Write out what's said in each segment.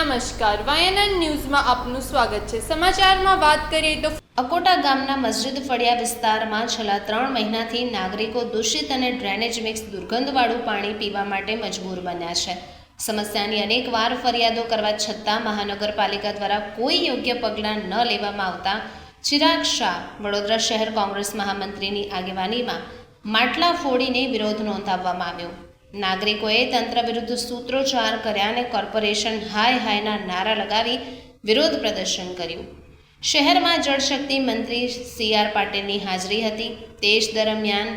નમસ્કાર, વાયનન ન્યૂઝમાં આપનું સ્વાગત છે. સમાચારમાં વાત કરીએ તો અકોટા ગામના મસ્જિદ ફળિયા વિસ્તારમાં છેલ્લા ત્રણ મહિનાથી નાગરિકો દૂષિત અને ડ્રેનેજ મિક્સ દુર્ગંધવાળું પાણી પીવા માટે મજબૂર બન્યા છે. સમસ્યાની અનેકવાર ફરિયાદો કરવા છતાં મહાનગરપાલિકા દ્વારા કોઈ યોગ્ય પગલાં ન લેવામાં આવતા ચિરાગ શાહ, વડોદરા શહેર કોંગ્રેસ મહામંત્રીની આગેવાનીમાં માટલા ફોડીને વિરોધ નોંધાવવામાં આવ્યો. નાગરિકોએ તંત્ર વિરુદ્ધ સૂત્રોચ્ચાર કર્યા અને કોર્પોરેશન હાય હાયના નારા લગાવી વિરોધ પ્રદર્શન કર્યું. શહેરમાં જળશક્તિ મંત્રી સી આર પાટીલની હાજરી હતી. તે જ દરમિયાન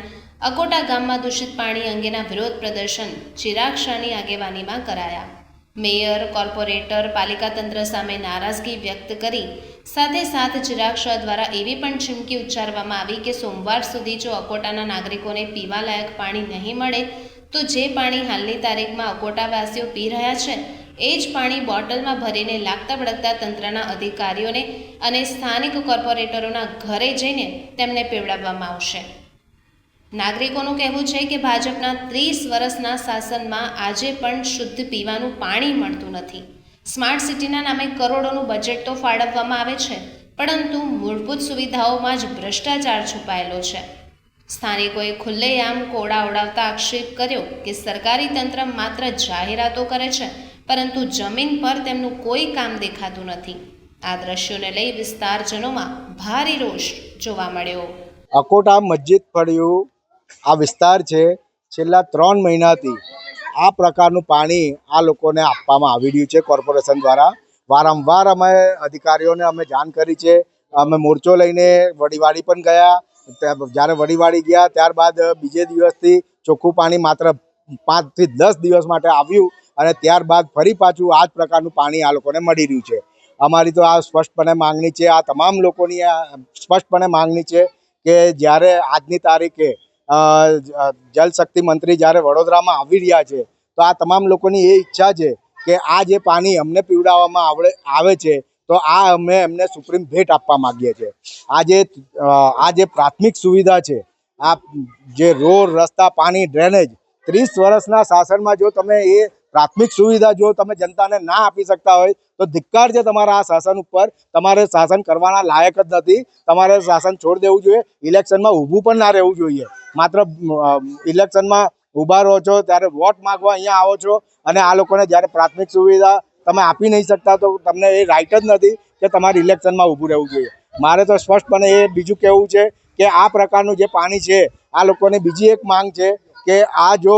અકોટા ગામમાં દૂષિત પાણી અંગેના વિરોધ પ્રદર્શન ચિરાગ શાહની આગેવાનીમાં કરાયા. મેયર, કોર્પોરેટર, પાલિકા તંત્ર સામે નારાજગી વ્યક્ત કરી સાથે સાથ ચિરાગ શાહ દ્વારા એવી પણ ચીમકી ઉચ્ચારવામાં આવી કે સોમવાર સુધી જો અકોટાના નાગરિકોને પીવાલાયક પાણી નહીં મળે તો જે પાણી હાલની તારીખમાં અકોટાવાસીઓ પી રહ્યા છે, એ જ પાણી બોટલમાં ભરીને લાગતા વળગતા તંત્રના અધિકારીઓને અને સ્થાનિક કોર્પોરેટરોના ઘરે જઈને તેમને પીવડાવવામાં આવશે. નાગરિકોનું કહેવું છે કે ભાજપના ત્રીસ વર્ષના શાસનમાં આજે પણ શુદ્ધ પીવાનું પાણી મળતું નથી. સ્માર્ટ સિટીના નામે કરોડોનું બજેટ તો ફાળવવામાં આવે છે, પરંતુ મૂળભૂત સુવિધાઓમાં જ ભ્રષ્ટાચાર છુપાયેલો છે. સ્થાનિકોએ ખુલ્લેઆમ કોડા ઉડાવતા આક્ષેપ કર્યો કે સરકારી તંત્ર માત્ર જાહેરાતો કરે છે, પરંતુ જમીન પર તેમનું કોઈ કામ દેખાતું નથી. આ દ્રશ્યોને લઈ વિસ્તારજનોમાં ભારે રોષ જોવા મળ્યો. અકોટા મસ્જિદ ફળિયું, આ વિસ્તાર છે, છેલ્લા ત્રણ મહિનાથી આ પ્રકારનું પાણી આ લોકોને આપવામાં આવી રહ્યું છે કોર્પોરેશન દ્વારા. વારંવાર અમે અધિકારીઓને અમે જાણ કરી છે, અમે મોરચો લઈને વડીવાડી પણ ગયા જ્યારે વડીવાડી ગયા, ત્યારબાદ બીજે દિવસથી ચોખ્ખું પાણી માત્ર પાંચથી દસ દિવસ માટે આવ્યું અને ત્યારબાદ ફરી પાછું આ જ પ્રકારનું પાણી આ લોકોને મળી રહ્યું છે. અમારી તો આ સ્પષ્ટપણે માંગણી છે, આ તમામ લોકોની સ્પષ્ટપણે માંગણી છે કે જ્યારે આજની તારીખે જલશક્તિ મંત્રી જ્યારે વડોદરામાં આવી રહ્યા છે, તો આ તમામ લોકોની એ ઈચ્છા છે કે આ જે પાણી અમને પીવડાવવામાં આવડે, આવે છે તો આ અમે એમને સુપ્રીમ ભેટ આપવા માગીએ છીએ. આ જે આ જે પ્રાથમિક સુવિધા છે, આ જે રોડ, રસ્તા, પાણી, ડ્રેનેજ, ત્રીસ વર્ષના શાસનમાં જો તમે એ પ્રાથમિક સુવિધા જો તમે જનતાને ના આપી શકતા હોય, તો ધિક્કાર છે તમારા આ શાસન ઉપર. તમારે શાસન કરવાના લાયક જ નથી. તમારે શાસન છોડ દેવું જોઈએ. ઇલેક્શનમાં ઊભું પણ ના રહેવું જોઈએ. માત્ર ઇલેક્શનમાં ઊભા રહો છો, ત્યારે વોટ માગવા અહીંયા આવો છો અને આ લોકોને જ્યારે પ્રાથમિક સુવિધા તમે આપી નહીં શકતા તો તમને એ રાઇટ જ નથી કે તમારે ઇલેક્શનમાં ઊભું રહેવું જોઈએ. મારે તો સ્પષ્ટપણે એ બીજું કહેવું છે કે આ પ્રકારનું જે પાણી છે, આ લોકોને બીજી એક માંગ છે કે આ જો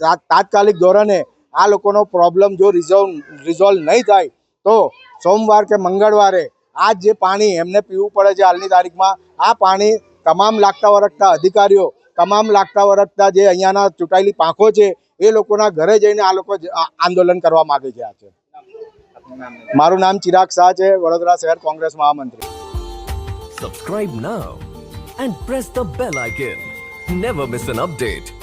તાત્કાલિક ધોરણે આ લોકોનો પ્રોબ્લેમ જો રિઝોલ્વ રિઝોલ્વ નહીં થાય, તો સોમવાર કે મંગળવારે આ જે પાણી એમને પીવું પડે છે હાલની તારીખમાં, આ પાણી તમામ લાગતા વરગતા અધિકારીઓ, તમામ લાગતા વરગતા જે અહીંયાના ચૂંટાયેલી પાંખો છે, એ લોકોના ઘરે જઈને આ લોકો આંદોલન કરવા માગે છે આ છે. મારું નામ ચિરાગ શાહ છે વડોદરા શહેર કોંગ્રેસ મહામંત્રી Subscribe now and press the bell icon. Never miss an update.